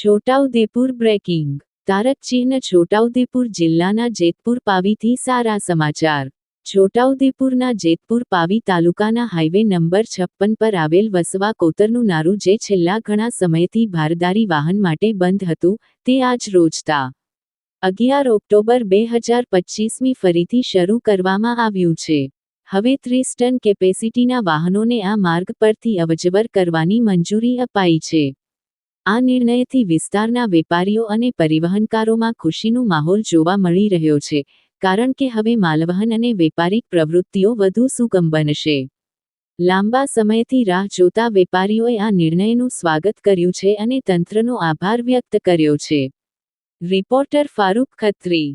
Chhota Udepur breaking. Tarak ચિહ્ન છોટાઉદેપુર જિલ્લાના જેતપુર પાવીથી સારા સમાચાર. છોટાઉદેપુરના જેતપુર પાવી તાલુકાના હાઈવે નંબર છપ્પન પર આવેલ વસવા કોતરનું નારું જે છેલ્લા ઘણા સમયથી ભારદારી વાહન માટે બંધ હતું, તે આજ રોજતા અગિયાર ઓક્ટોબર બે હજાર પચીસમી ફરીથી શરૂ કરવામાં આવ્યું છે. હવે ત્રીસ ટન કેપેસિટીના વાહનોને આ માર્ગ પરથી અવજવર કરવાની મંજૂરી અપાઈ છે. આ નિર્ણયથી વિસ્તારના વેપારીઓ અને પરિવહનકારોમાં ખુશીનો માહોલ જોવા મળી રહ્યો છે, કારણ કે હવે માલવહન અને વેપારિક પ્રવૃત્તિઓ વધુ સુગમ બનશે. લાંબા સમયથી રાહ જોતા વેપારીઓએ આ નિર્ણયનું સ્વાગત કર્યું છે અને તંત્રનો આભાર વ્યક્ત કર્યો છે. રિપોર્ટર ફારૂક ખત્રી